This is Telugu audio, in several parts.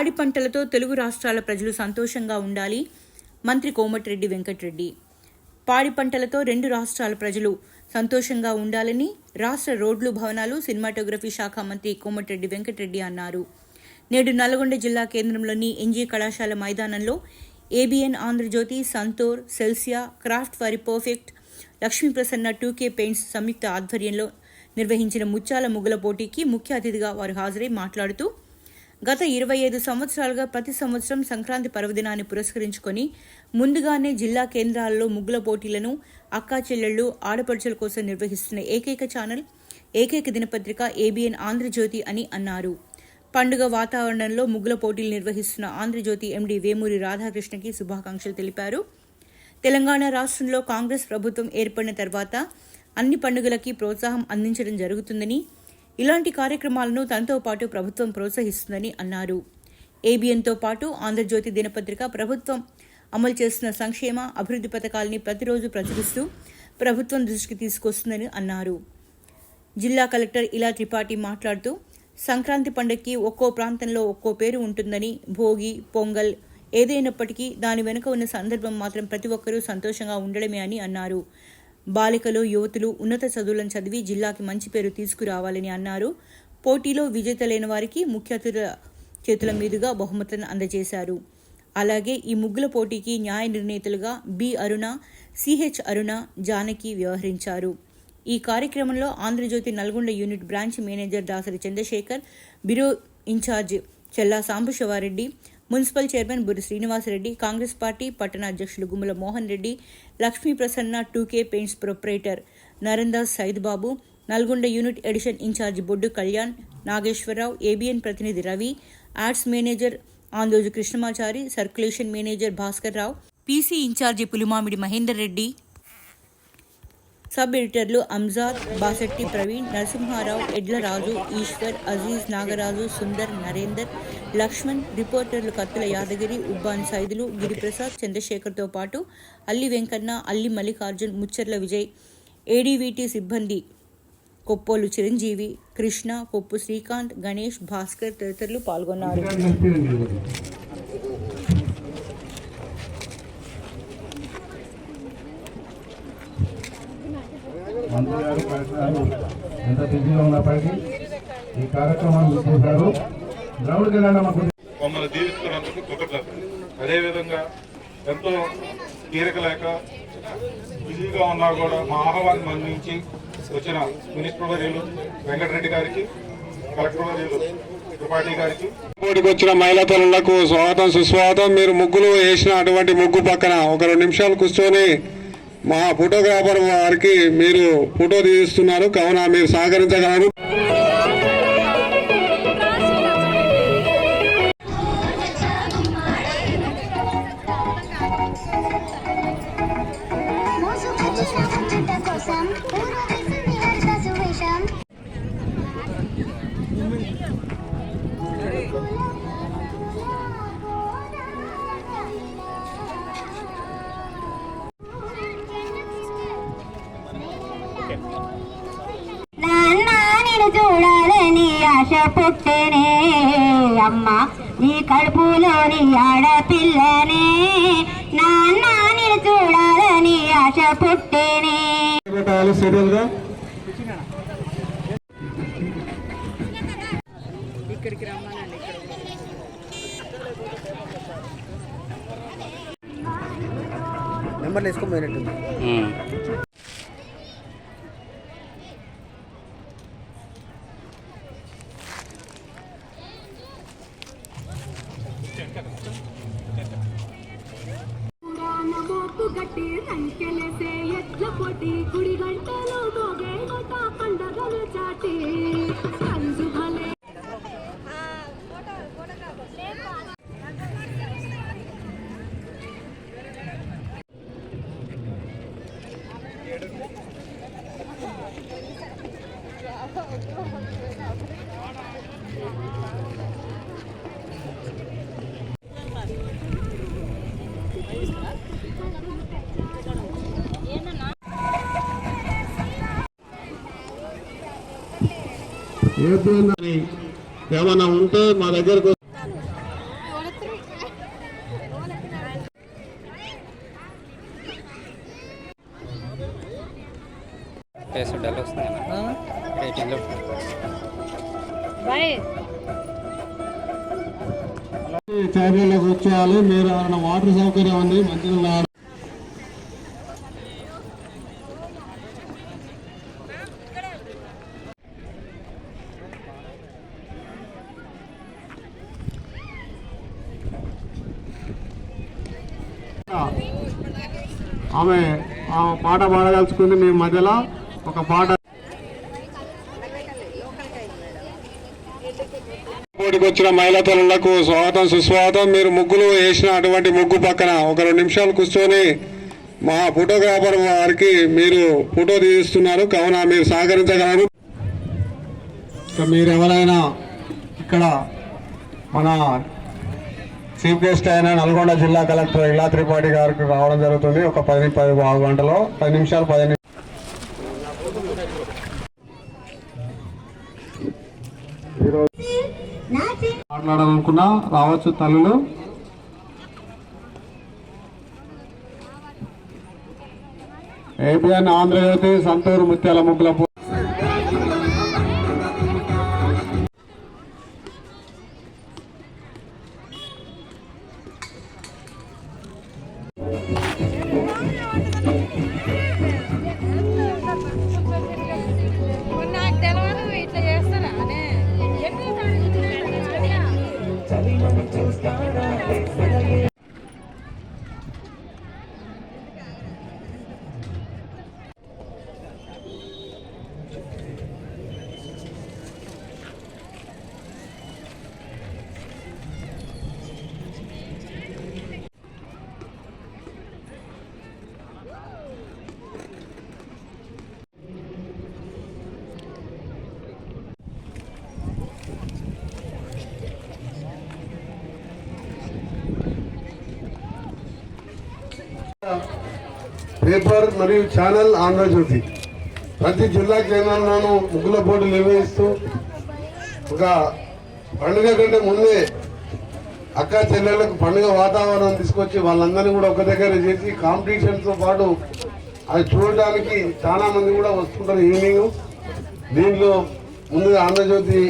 పాడి పంటలతో తెలుగు రాష్ట్రాల ప్రజలు సంతోషంగా ఉండాలి. మంత్రి కోమటిరెడ్డి వెంకటరెడ్డి. పాడి పంటలతో రెండు రాష్ట్రాల ప్రజలు సంతోషంగా ఉండాలని రాష్ట్ర రోడ్లు భవనాలు సినిమాటోగ్రఫీ శాఖ మంత్రి కోమటిరెడ్డి వెంకటరెడ్డి అన్నారు. నేడు నల్గొండ జిల్లా కేంద్రంలోని ఎన్జీ కళాశాల మైదానంలో ఏబిఎన్ ఆంధ్రజ్యోతి సంతోర్ సెల్సియా క్రాఫ్ట్ వారి perfect Lakshmi Prasanna two K paints సంయుక్త ఆధ్వర్యంలో నిర్వహించిన ముత్యాల ముగ్గుల పోటీకి ముఖ్య అతిథిగా వారు హాజరై మాట్లాడుతూ గత ఇరవై ఐదు సంవత్సరాలుగా ప్రతి సంవత్సరం సంక్రాంతి పర్వదినాన్ని పురస్కరించుకొని ముందుగానే జిల్లా కేంద్రాల్లో ముగ్గుల పోటీలను అక్కా చెల్లెళ్ళు ఆడపడుచుల కోసం నిర్వహిస్తున్న ఏకైక ఛానల్ ఏకైక దినపత్రిక ఏబిఎన్ ఆంధ్రజ్యోతి అని అన్నారు. పండుగ వాతావరణంలో ముగ్గుల పోటీలు నిర్వహిస్తున్న ఆంధ్రజ్యోతి ఎండి వేమూరి రాధాకృష్ణకి శుభాకాంక్షలు తెలిపారు. తెలంగాణ రాష్ట్రంలో కాంగ్రెస్ ప్రభుత్వం ఏర్పడిన తర్వాత అన్ని పండుగలకి ప్రోత్సాహం అందించడం జరుగుతుందని ఇలాంటి కార్యక్రమాలను తనతో పాటు ప్రభుత్వం ప్రోత్సహిస్తుందని అన్నారు. ఏబిఎన్తో పాటు ఆంధ్రజ్యోతి దినపత్రిక ప్రభుత్వం అమలు చేస్తున్న సంక్షేమ అభివృద్ధి పథకాలని ప్రతిరోజు ప్రచురిస్తూ ప్రభుత్వం దృష్టికి తీసుకొస్తుందని అన్నారు. జిల్లా కలెక్టర్ ఇలా త్రిపాఠి మాట్లాడుతూ సంక్రాంతి పండుగకి ఒక్కో ప్రాంతంలో ఒక్కో పేరు ఉంటుందని భోగి పొంగల్ ఏదైనప్పటికీ దాని వెనుక ఉన్న సందర్భం మాత్రం ప్రతి ఒక్కరూ సంతోషంగా ఉండడమే అని అన్నారు. బాలికలు యువతులు ఉన్నత చదువులను చదివి జిల్లాకి మంచి పేరు తీసుకురావాలని అన్నారు. పోటీలో విజేతలైన వారికి ముఖ్య అతిథుల చేతుల మీదుగా బహుమతులను అందజేశారు. అలాగే ఈ ముగ్గుల పోటీకి న్యాయ నిర్ణేతలుగా బి అరుణ సిహెచ్ అరుణ జానకి వ్యవహరించారు. ఈ కార్యక్రమంలో Andhrajyothy Nalgonda unit branch manager Dasari Chandrasekhar bureau in charge Chella Sambasivareddy municipal chairman Buri Srinivasareddy Congress party పట్టణ అధ్యక్షులు Gummala Mohan Reddy Lakshmi Prasanna two K paints proprietor Narendas Saidbabu Nalgonda unit edition in charge Boddu Kalyan Nageswararao ABN ప్రతినిధి Ravi ads manager Andoju Krishnamachari circulation manager Bhaskar Rao PC in charge Pulimamidi Mahender Reddy. Sub ఎడిటర్లు Anjad Basetti Praveen Narasimha Rao Edlaraju Eshwar Aziz Nagaraju Sundar Narender Laxman రిపోర్టర్లు కత్తుల యాదగిరి ఉబ్బాన్ సైదులు గిరిప్రసాద్ చంద్రశేఖర్తో పాటు అల్లి వెంకన్న అల్లి మల్లికార్జున్ ముచ్చర్ల విజయ్ ఏడీవీటీ సిబ్బంది కొప్పోలు చిరంజీవి కృష్ణ కొప్పు శ్రీకాంత్ గణేష్ భాస్కర్ తదితరులు పాల్గొన్నారు. ఎంత బిజీగా ఉన్నప్పటికీ ఈ కార్యక్రమాన్ని చేశారు. మమ్మల్ని దీవిస్తున్నందుకు కృతజ్ఞత. అదేవిధంగా ఎంతో తీరిక లేక బిజీగా ఉన్నా కూడా మా ఆహ్వాన్ని మన్నించి వచ్చిన మినిస్టర్ వర్యులు వెంకటరెడ్డి గారికి కలెక్టర్ వర్యులు త్రిపాఠి గారికి. పోటీకి వచ్చిన మహిళా తల్లులకు స్వాగతం సుస్వాగతం. మీరు ముగ్గులు వేసిన అటువంటి ముగ్గు పక్కన ఒక రెండు నిమిషాలు కూర్చొని మా ఫోటోగ్రాఫర్ వారికి మీరు ఫోటో తీస్తున్నారు. కావున మీరు సహకరించగలరు. చూడాలని ఆశ పుట్టేనే అమ్మ నీ కడుపులోని ఆడపిల్లనే నాన్న నేను చూడాలని ఆశ పుట్టేనే పెట్టాలి సీరియల్ గా నెంబర్లు వేసుకొని పోయినట్టుంది మోపు ఎట్ల పొట్టి గుడి ఏపీ ఏమైనా ఉంటే మా దగ్గరకు టేస్ట్ డల్ వస్తుంది వచ్చేయాలి. మీరు ఏమైనా వాటర్ సౌకర్యం ఉంది మంచిగా పాట పాడదలుచుకుంది. మీ మధ్యలో ఒక పాట పోటీకి వచ్చిన మహిళా తల్లులకు స్వాగతం సుస్వాగతం. మీరు ముగ్గులు వేసిన అటువంటి ముగ్గు పక్కన ఒక రెండు నిమిషాలు కూర్చొని మా ఫోటోగ్రాఫర్ వారికి మీరు ఫోటో తీస్తున్నారు. కావున మీరు సహకరించగలరు. మీరు ఎవరైనా ఇక్కడ మన చీఫ్ గెస్ట్ అయిన నల్గొండ జిల్లా కలెక్టర్ ఇలా త్రిపాఠి గారికి రావడం జరుగుతుంది. ఒక పది పది బాగు గంటలో పది నిమిషాలు పది మాట్లాడాలనుకున్నా రావచ్చు తల్లులు. ఏబిఎన్ ఆంధ్రజ్యోతి సంతూరు ముత్యాల ముగ్గుల పేపర్ మరియు ఛానల్ ఆంధ్రజ్యోతి ప్రతి జిల్లా కేంద్రంలోనూ ముగ్గుల పోటీలు నిర్వహిస్తూ ఒక పండుగ కంటే ముందే అక్క చెల్లెళ్ళకు పండుగ వాతావరణం తీసుకొచ్చి వాళ్ళందరినీ కూడా ఒక దగ్గర చేసి కాంపిటీషన్తో పాటు అది చూడడానికి చాలామంది కూడా వస్తుంటారు ఈవినింగ్. దీంట్లో ముందుగా ఆంధ్రజ్యోతి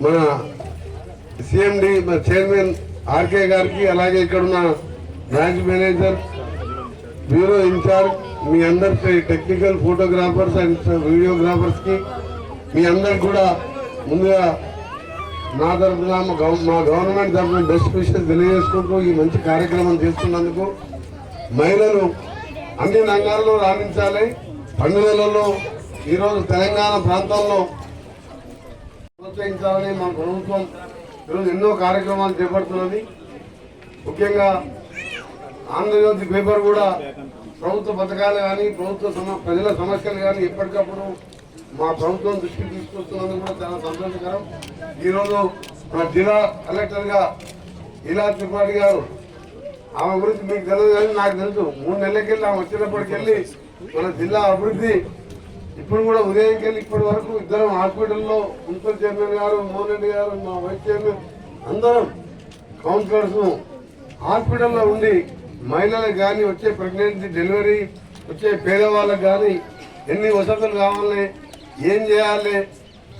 మన సిఎండి మన చైర్మన్ ఆర్కే గారికి అలాగే ఇక్కడున్న branch manager bureau in charge మీ అందరికి టెక్నికల్ ఫోటోగ్రాఫర్స్ అండ్ వీడియోగ్రాఫర్స్కి మీ అందరికి కూడా ముందుగా నా తరఫున మా మా గవర్నమెంట్ తరఫున బెస్ట్ విషయం తెలియజేసుకుంటూ ఈ మంచి కార్యక్రమం చేస్తున్నందుకు మహిళలు అన్ని రంగాల్లో రాణించాలి. పండుగలలో ఈరోజు తెలంగాణ ప్రాంతంలో ప్రోత్సహించాలని మా ప్రభుత్వం ఈరోజు ఎన్నో కార్యక్రమాలు చేపడుతున్నది. ముఖ్యంగా ఆంధ్రజ్యోతి పేపర్ కూడా ప్రభుత్వ పథకాలు కానీ ప్రభుత్వ ప్రజల సమస్యలు కానీ ఎప్పటికప్పుడు మా ప్రభుత్వం దృష్టికి తీసుకొస్తున్నందుకు కూడా చాలా సంతోషకరం. ఈరోజు మా జిల్లా కలెక్టర్గా ఇలా త్రిపాఠి గారు ఆమె గురించి మీకు తెలియదు కానీ నాకు తెలుసు. మూడు నెలలకెళ్ళి ఆమె వచ్చినప్పటికెళ్ళి మన జిల్లా అభివృద్ధి ఇప్పుడు కూడా ఉదయంకెళ్ళి ఇప్పటి వరకు ఇద్దరం హాస్పిటల్లో మున్సిపల్ చైర్మన్ గారు మోహన్ రెడ్డి గారు మా వైస్ చైర్మన్ అందరం కౌన్సిలర్స్ హాస్పిటల్లో ఉండి మహిళలకు కానీ వచ్చే ప్రెగ్నెన్సీ డెలివరీ వచ్చే పేదవాళ్ళకి కానీ ఎన్ని వసతులు కావాలి ఏం చేయాలి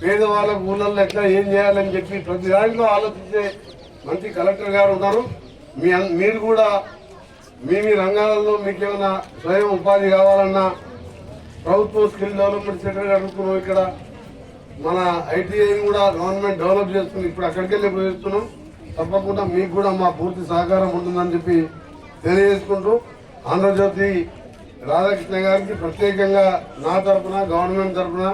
పేదవాళ్ళకు ఊళ్ళల్లో ఎట్లా ఏం చేయాలని చెప్పి ప్రతి దాంట్లో ఆలోచించే మంచి కలెక్టర్ గారు ఉన్నారు. మీ మీరు కూడా మీ మీ రంగాలలో మీకు ఏమైనా స్వయం ఉపాధి కావాలన్నా ప్రభుత్వం స్కిల్ డెవలప్మెంట్ సెంటర్ అడుగుతున్నాం ఇక్కడ. మన ఐటీఐ కూడా గవర్నమెంట్ డెవలప్ చేస్తుంది. ఇప్పుడు అక్కడికి వెళ్ళి పోయిస్తున్నాం తప్పకుండా మీకు కూడా మా పూర్తి సహకారం ఉంటుందని చెప్పి తెలియజేసుకుంటూ ఆంధ్రజ్యోతి రాధాకృష్ణ గారికి ప్రత్యేకంగా నా తరపున గవర్నమెంట్ తరపున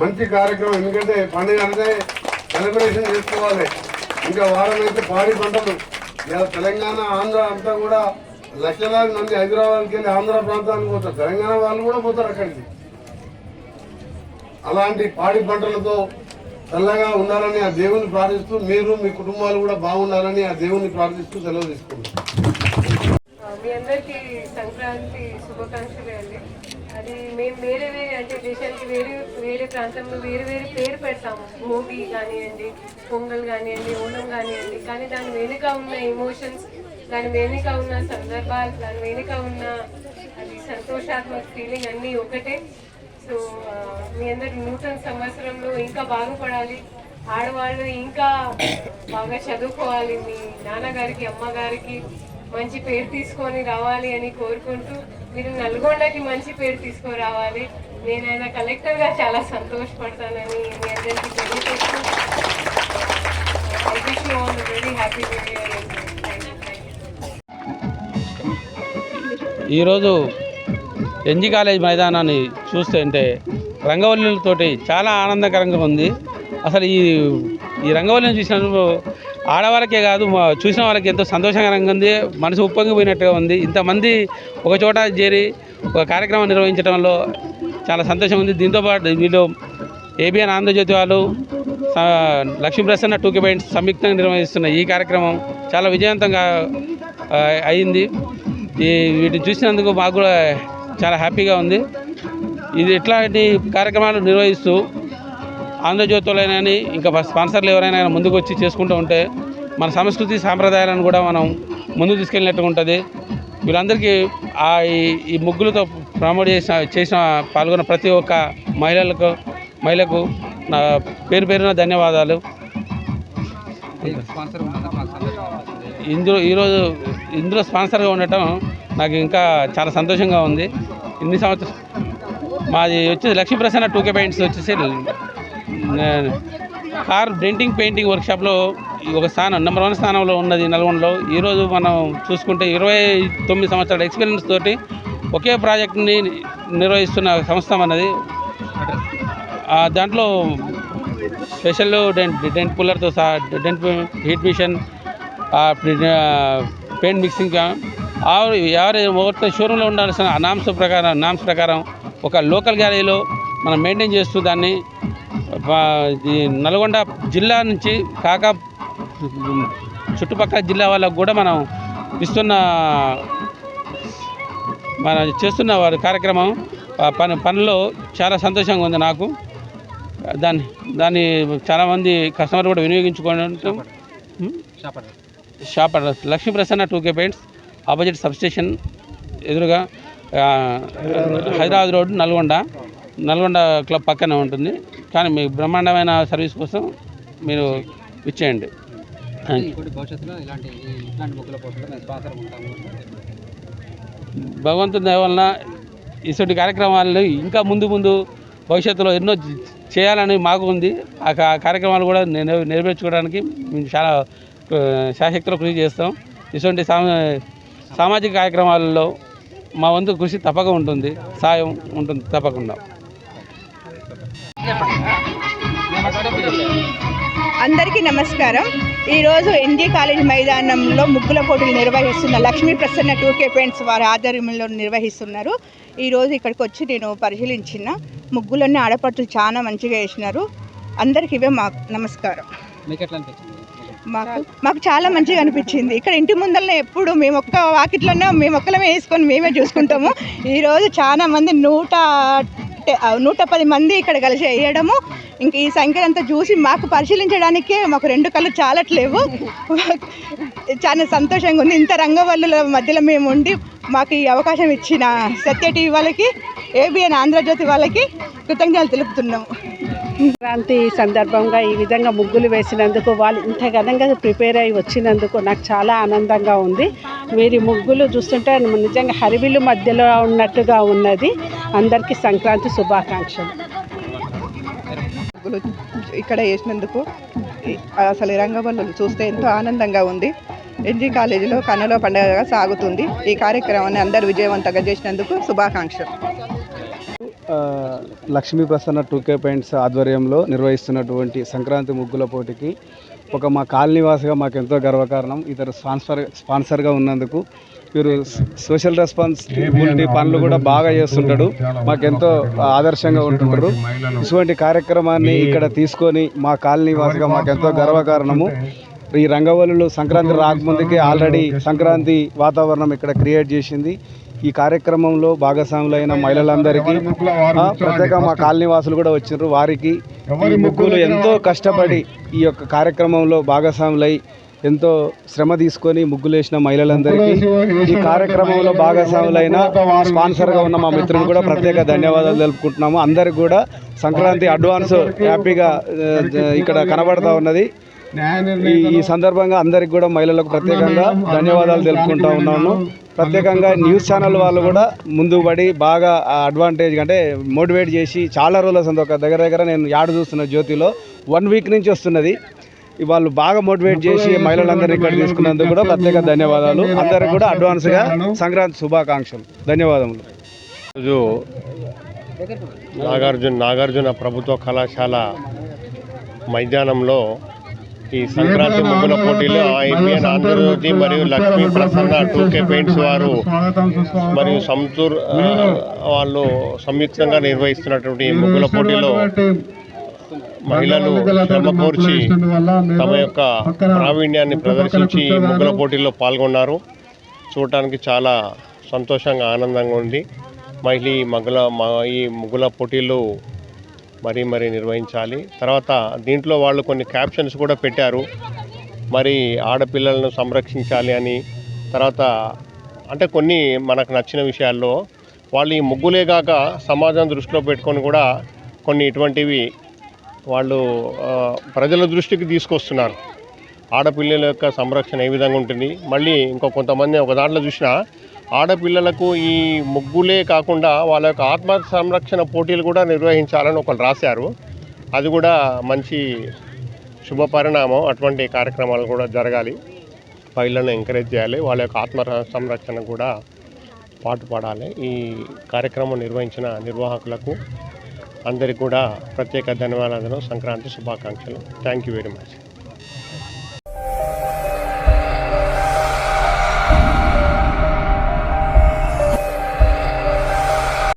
మంచి కార్యక్రమం. ఎందుకంటే పండుగ అంటే సెలబ్రేషన్ చేసుకోవాలి. ఇంకా వారం అయితే పాడి పంటలు. ఇలా తెలంగాణ ఆంధ్ర అంతా కూడా లక్షలాది మంది హైదరాబాద్కి వెళ్ళి ఆంధ్ర ప్రాంతానికి పోతారు. తెలంగాణ వాళ్ళు కూడా పోతారు అక్కడికి. అలాంటి పాడి పంటలతో చల్లగా ఉండాలని ఆ దేవుని ప్రార్థిస్తూ మీరు మీ కుటుంబాలు కూడా బాగుండాలని ఆ దేవుని ప్రార్థిస్తూ సెలవు తీసుకుంటాం అందరికీ సంక్రాంతి శుభాకాంక్షలు అండి. అది మేము వేరే వేరే అంటే దేశానికి వేరే వేరే ప్రాంతంలో వేరే వేరే పేరు పెడతాము. భోగి కానివ్వండి పొంగల్ కానివ్వండి ఓణం కానివ్వండి. కానీ దాని వెనుక ఉన్న ఎమోషన్స్ దాని వెనుక ఉన్న సందర్భాలు దాని వెనుక ఉన్న అది సంతోషాత్మక ఫీలింగ్ అన్నీ ఒకటే. సో మీ అందరి నూతన సంవత్సరంలో ఇంకా బాగుపడాలి. ఆడవాళ్ళు ఇంకా బాగా చదువుకోవాలి మీ నాన్నగారికి అమ్మగారికి. మంచి పేరు తీసుకొని రావాలి అని కోరుకుంటూ మీరు నల్గొండకి మంచి పేరు తీసుకొని రావాలి. నేను ఆయన కలెక్టర్గా చాలా సంతోషపడతానని మీ అందరికీ తెలియజేస్తూ I wish you all very happy new year ఈరోజు ఎన్జి కాలేజ్ మైదానాన్ని చూస్తుంటే రంగవల్లులతోటి చాలా ఆనందకరంగా ఉంది. అసలు ఈ ఈ రంగవల్లిని చూసినప్పుడు ఆడవాళ్ళకే కాదు చూసిన వాళ్ళకి ఎంతో సంతోషకరంగా ఉంది. మనసు ఉప్పొంగిపోయినట్టుగా ఉంది. ఇంతమంది ఒక చోట చేరి ఒక కార్యక్రమం నిర్వహించడంలో చాలా సంతోషం ఉంది. దీంతోపాటు వీళ్ళు ఏబిఎన్ ఆంధ్రజ్యోతి వాళ్ళు లక్ష్మీ ప్రసన్న టూకి పాయింట్స్ సంయుక్తంగా నిర్వహిస్తున్న ఈ కార్యక్రమం చాలా విజయవంతంగా అయింది. ఈ వీటిని చూసినందుకు మాకు కూడా చాలా హ్యాపీగా ఉంది. ఇది ఇట్లాంటి కార్యక్రమాలు నిర్వహిస్తూ ఆంధ్రజ్యోతులైనా ఇంకా స్పాన్సర్లు ఎవరైనా ముందుకు వచ్చి చేసుకుంటూ ఉంటే మన సంస్కృతి సాంప్రదాయాలను కూడా మనం ముందుకు తీసుకెళ్ళినట్టుగా ఉంటుంది. వీళ్ళందరికీ ఆ ఈ- ముగ్గులతో ప్రమోట్ చేసిన చేసిన పాల్గొన్న ప్రతి ఒక్క మహిళలకు మహిళకు నా పేరు పేరున ధన్యవాదాలు. ఇందులో ఈరోజు ఇందులో స్పాన్సర్గా ఉండటం నాకు ఇంకా చాలా సంతోషంగా ఉంది. ఇన్ని సంవత్సరం మాది వచ్చేసి Lakshmi Prasanna two K paints వచ్చేసి కార్ డెంటింగ్ పెయింటింగ్ వర్క్షాప్లో ఈ ఒక స్థానం నెంబర్ వన్ స్థానంలో ఉన్నది నల్గొండలో. ఈరోజు మనం చూసుకుంటే ఇరవై తొమ్మిది సంవత్సరాల ఎక్స్పీరియన్స్ తోటి ఒకే ప్రాజెక్ట్ని నిర్వహిస్తున్న సంస్థ అన్నది దాంట్లో స్పెషల్ డెంట్ డెంట్ పుల్లర్తో సహా dent heat machine paint mixing ఆరు ఎవరు మొత్తం షోరూంలో ఉండాల్సిన నామ్స్ ప్రకారం నామ్స్ ప్రకారం ఒక లోకల్ గ్యాలరీలో మనం మెయింటైన్ చేస్తూ దాన్ని నల్గొండ జిల్లా నుంచి కాక చుట్టుపక్కల జిల్లా వాళ్ళకు కూడా మనం ఇస్తున్న మన చేస్తున్న వారి కార్యక్రమం పని పనిలో చాలా సంతోషంగా ఉంది నాకు. దాన్ని దాన్ని చాలామంది కస్టమర్ కూడా వినియోగించుకోవడం shop address Lakshmi Prasanna two K paints opposite sub station ఎదురుగా హైదరాబాద్ రోడ్ నల్గొండ నల్గొండ క్లబ్ పక్కనే ఉంటుంది. కానీ మీ బ్రహ్మాండమైన సర్వీస్ కోసం మీరు ఇచ్చేయండి. భగవంతుని దయ వలన ఇటువంటి కార్యక్రమాలు ఇంకా ముందు ముందు భవిష్యత్తులో ఎన్నో చేయాలని మాకు ఉంది. ఆ కార్యక్రమాలు కూడా నెర- నెరవేర్చుకోవడానికి మేము చాలా శాశక్తిలో కృషి చేస్తాం. ఇటువంటి సామ సామాజిక కార్యక్రమాలలో మా వంతు కృషి తప్పక ఉంటుంది. సాయం ఉంటుంది తప్పకుండా. అందరికీ నమస్కారం. ఈరోజు ఎన్జీ కాలేజ్ మైదానంలో ముగ్గుల పోటీలు నిర్వహిస్తున్న లక్ష్మీ ప్రసన్న టూకే పెయింట్స్ వారి ఆధ్వర్యంలో నిర్వహిస్తున్నారు. ఈరోజు ఇక్కడికి వచ్చి నేను పరిశీలించిన ముగ్గులన్నీ ఆడపడుతులు చాలా మంచిగా వేసినారు. అందరికీ ఇవే మాకు నమస్కారం. మాకు మాకు చాలా మంచిగా అనిపించింది. ఇక్కడ ఇంటి ముందరనే ఎప్పుడు మేము ఒక్క వాకిట్లోనే మేము ఒక్కలమే వేసుకొని మేమే చూసుకుంటాము. ఈరోజు చాలా మంది నూట నూట పది మంది ఇక్కడ కలిసి వేయడము. ఇంక ఈ సంఖ్య అంతా చూసి మాకు పరిశీలించడానికే మాకు రెండు కళ్ళు చాలట్లేవు. చాలా సంతోషంగా ఉంది. ఇంత రంగవల్లుల మధ్యలో మేము ఉండి మాకు ఈ అవకాశం ఇచ్చిన సత్య టీవీ వాళ్ళకి ఏబిఎన్ ఆంధ్రజ్యోతి వాళ్ళకి కృతజ్ఞతలు తెలుపుతున్నాము. సంక్రాంతి సందర్భంగా ఈ విధంగా ముగ్గులు వేసినందుకు వాళ్ళు ఇంత ఘనంగా ప్రిపేర్ అయ్యి వచ్చినందుకు నాకు చాలా ఆనందంగా ఉంది. వీరి ముగ్గులు చూస్తుంటే నిజంగా హరివిలు మధ్యలో ఉన్నట్టుగా ఉన్నది. అందరికీ సంక్రాంతి శుభాకాంక్షలు. ముగ్గులు ఇక్కడ వేసినందుకు అసలు ఈ చూస్తే ఎంతో ఆనందంగా ఉంది. ఎన్జీ కాలేజీలో కన్నడ పండుగగా సాగుతుంది. ఈ కార్యక్రమాన్ని అందరూ విజయవంతంగా చేసినందుకు శుభాకాంక్షలు. లక్ష్మీ ప్రసన్న టూకే పెయింట్స్ ఆధ్వర్యంలో నిర్వహిస్తున్నటువంటి సంక్రాంతి ముగ్గుల పోటీకి ఒక మా కాలనీవాసిగా మాకు ఎంతో గర్వకారణం. ఇతరు స్పాన్సర్ స్పాన్సర్గా ఉన్నందుకు వీరు సోషల్ రెస్పాన్సిబిలిటీ పనులు కూడా బాగా చేస్తుంటాడు. మాకెంతో ఆదర్శంగా ఉంటుంటారు. ఇటువంటి కార్యక్రమాన్ని ఇక్కడ తీసుకొని మా కాలనీవాసిగా మాకెంతో గర్వకారణము. ఈ రంగవల్లులు సంక్రాంతి రాకముందుకే ఆల్రెడీ సంక్రాంతి వాతావరణం ఇక్కడ క్రియేట్ చేసింది. ఈ కార్యక్రమంలో భాగస్వాములైన మహిళలందరికీ ప్రత్యేక మా కాలనీ వాసులు కూడా వచ్చినారు వారికి ఈ ముగ్గులు ఎంతో కష్టపడి ఈ యొక్క కార్యక్రమంలో భాగస్వాములై ఎంతో శ్రమ తీసుకొని ముగ్గులు వేసిన మహిళలందరికీ ఈ కార్యక్రమంలో భాగస్వాములైన స్పాన్సర్గా ఉన్న మా మిత్రులు కూడా ప్రత్యేక ధన్యవాదాలు తెలుపుకుంటున్నాము. అందరికి కూడా సంక్రాంతి అడ్వాన్స్ హ్యాపీగా ఇక్కడ కనబడతా ఉన్నది. ఈ ఈ సందర్భంగా అందరికి కూడా మహిళలకు ప్రత్యేకంగా ధన్యవాదాలు తెలుపుకుంటా ఉన్నాను. ప్రత్యేకంగా న్యూస్ ఛానల్ వాళ్ళు కూడా ముందు పడి బాగా అడ్వాంటేజ్ అంటే మోటివేట్ చేసి చాలా రోజుల సంది ఒక దగ్గర దగ్గర నేను యాడ్ చూస్తున్న జ్యోతిలో వన్ వీక్ నుంచి వస్తున్నది. వాళ్ళు బాగా మోటివేట్ చేసి మహిళలందరినీ ఇక్కడ తీసుకున్నందుకు కూడా ప్రత్యేక ధన్యవాదాలు. అందరికి కూడా అడ్వాన్స్గా సంక్రాంతి శుభాకాంక్షలు. ధన్యవాదములు. రోజు నాగార్జున నాగార్జున ప్రభుత్వ కళాశాల మైదానంలో ఈ సంక్రాంతి ముగ్గుల పోటీలో ఐబిఎన్ ఆంధ్రజ్యోతి మరియు లక్ష్మీ ప్రసన్న టూకే పెయింట్స్ వారు మరియు సంతూర్ వాళ్ళు సంయుక్తంగా నిర్వహిస్తున్నటువంటి ముగ్గుల పోటీలో మహిళలు శ్రమ కోర్చి తమ యొక్క ప్రావీణ్యాన్ని ప్రదర్శించి ఈ ముగ్గుల పోటీల్లో పాల్గొన్నారు. చూడటానికి చాలా సంతోషంగా ఆనందంగా ఉంది. మహిళ మగ్గుల మ- ఈ ముగ్గుల పోటీలు మరీ మరీ నిర్వహించాలి. తర్వాత దీంట్లో వాళ్ళు కొన్ని క్యాప్షన్స్ కూడా పెట్టారు. మరి ఆడపిల్లలను సంరక్షించాలి అని. తర్వాత అంటే కొన్ని మనకు నచ్చిన విషయాల్లో వాళ్ళు ఈ ముగ్గులే కాక సమాజం దృష్టిలో పెట్టుకొని కూడా కొన్ని ఇటువంటివి వాళ్ళు ప్రజల దృష్టికి తీసుకొస్తున్నారు. ఆడపిల్లల యొక్క సంరక్షణ ఏ విధంగా ఉంటుంది? మళ్ళీ ఇంకో కొంతమంది ఒక దాంట్లో చూసినా ఆడపిల్లలకు ఈ ముగ్గులే కాకుండా వాళ్ళ యొక్క ఆత్మ సంరక్షణ పోటీలు కూడా నిర్వహించాలని ఒకరు రాశారు. అది కూడా మంచి శుభ పరిణామం అటువంటి కార్యక్రమాలు కూడా జరగాలి. పైలను ఎంకరేజ్ చేయాలి. వాళ్ళ యొక్క ఆత్మ సంరక్షణ కూడా పాటుపడాలి. ఈ కార్యక్రమం నిర్వహించిన నిర్వాహకులకు అందరికీ కూడా ప్రత్యేక ధన్యవాదాలు. సంక్రాంతి శుభాకాంక్షలు. Thank you very much